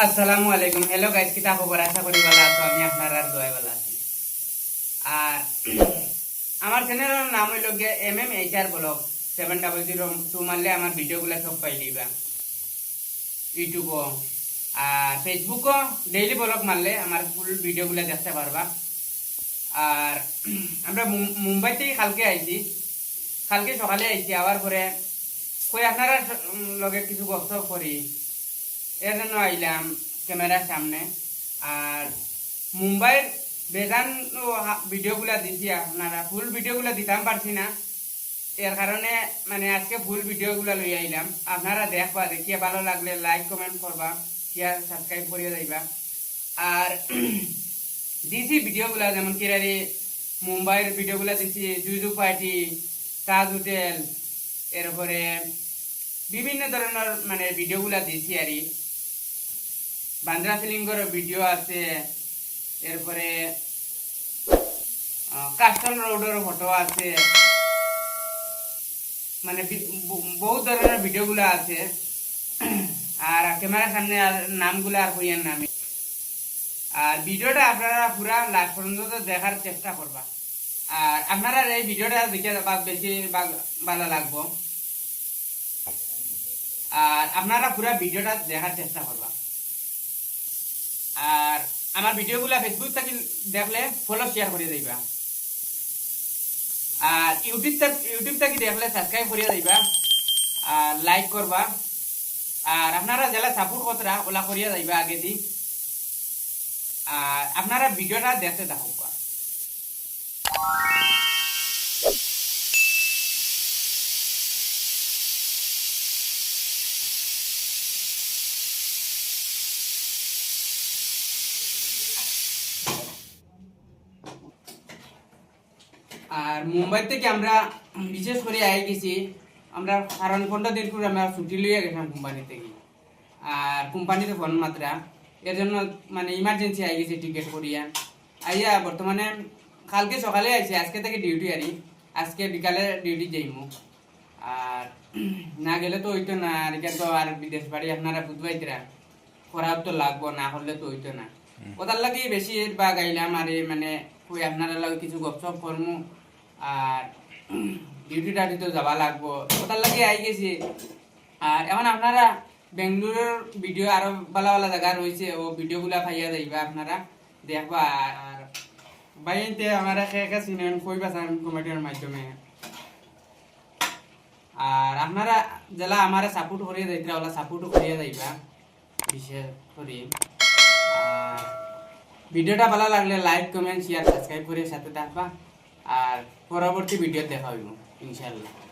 আসসালামু আলাইকুম। Hello guys কিতা খবর? আশা করি ভালো আছো। আমি আপনার আর দোয়াই ভালো আছি। আর আমার চ্যানেলের নাম হইল গিয়ে M M H R vlog seven double zero two মারলে আমার ভিডিওগুলো সব পাই দিবা। ইউটিউবও আর ফেসবুকও ডেইলি ব্লগ মারলে আমার ফুল ভিডিওগুলো দেখতে পারবা। আর আমরা মুম- মুম্বাই থেকে কালকে আইছি। কালকে সকালে আইছি। আবার পরে কই আপনারা লগে কিছু গল্প করি। এর জন্য আইলাম ক্যামেরার সামনে। আর মুম্বাইয়ের বেজান ভিডিওগুলা দিছি, আপনারা ফুল ভিডিওগুলা দিতাম পারছি না। এর কারণে মানে আজকে ফুল ভিডিওগুলা লই আইলাম। আপনারা দেখবা, দেখিয়ে ভালো লাগলে লাইক কমেন্ট করবা শেয়ার সাবস্ক্রাইব করিয়ে যাইবা। আর দিছি ভিডিওগুলা, যেমন কিরারি মুম্বাইয়ের ভিডিওগুলা দিছি, জুজু পার্টি, তাজ হোটেল, এরপরে বিভিন্ন ধরনের মানে ভিডিওগুলা দিছি আর বান্দ্রা ফিলিংগর ভিডিও আছে, এরপরে কাস্টল রোডের ফটো আছে। মানে বি- ব- বহুত ধরনের ভিডিওগুলো আছে। আর ক্যামেরার সামনে নামগুলো আর কইয়ের নামে আর ভিডিওটা আপনারা পুরা লাস্ট পর্যন্ত দেখার চেষ্টা করবা। আর আপনারা এই ভিডিওটা দেখে বেশি ভালো লাগবো। আর আপনারা পুরা ভিডিওটা দেখার চেষ্টা করবা। আর আমার ভিডিওগুলো ফেসবুক থেকে দেখলে ফলো শেয়ার করে দিবা। আর ইউটিউব ইউটিউব থেকে দেখলে সাবস্ক্রাইব করে দিবা। আর লাইক করবা। আর আপনারা যারা সাপোর্ট করতরা, ওলা করিয়া যাইবা আগে দি। আর আপনারা ভিডিওটা দেখতে থাকুক। আর মুম্বাই থেকে আমরা বিশেষ করে আই গেছি। আমরা কারণ পনেরো দিন করে আমরা ছুটি লইয়া গেছিলাম কোম্পানি থেকে। আর কোম্পানিতে ফোন মাত্রা। এর জন্য মানে ইমার্জেন্সি আই গেছি টিকিট করিয়া। আইয়া বর্তমানে কালকে সকালে আইছি আজকে থেকে ডিউটি আরি। আজকে বিকালে ডিউটি যাইমু। আর না গেলে তো হইতো না আর এটা তো আর বিদেশ বাড়ি আপনারা বুঝবাইতরা। খরাব তো লাগবো না হলে তো হইতো না। ওটার লাগে বেশি বা গাইলাম আর মানে কই আপনারা লাগে কিছু গপসপ করমু। আর ডিউটি টাউটি তো যাবা লাগবো। ওটার লাগে আই গেছি। আর এখন আপনারা বেঙ্গলোরের ভিডিও আরও ভালো ভালো জায়গা রয়েছে, ও ভিডিওগুলা পাইয়া যাইবা আপনারা। দেখবা আর বাইতে আমরা কে চিনেন কইবা চান কমেন্টের মাধ্যমে। আর আপনারা যারা আমার সাপোর্ট করিয়ে যাইতরা ওলা সাপোর্ট করিয়ে যাইবা, বিশেষ করে। ভিডিওটা ভালো লাগলে লাইক কমেন্ট শেয়ার সাবস্ক্রাইব করে সাথে থাকবা। আর পরবর্তী ভিডিও দেখাবো ইনশাল্লাহ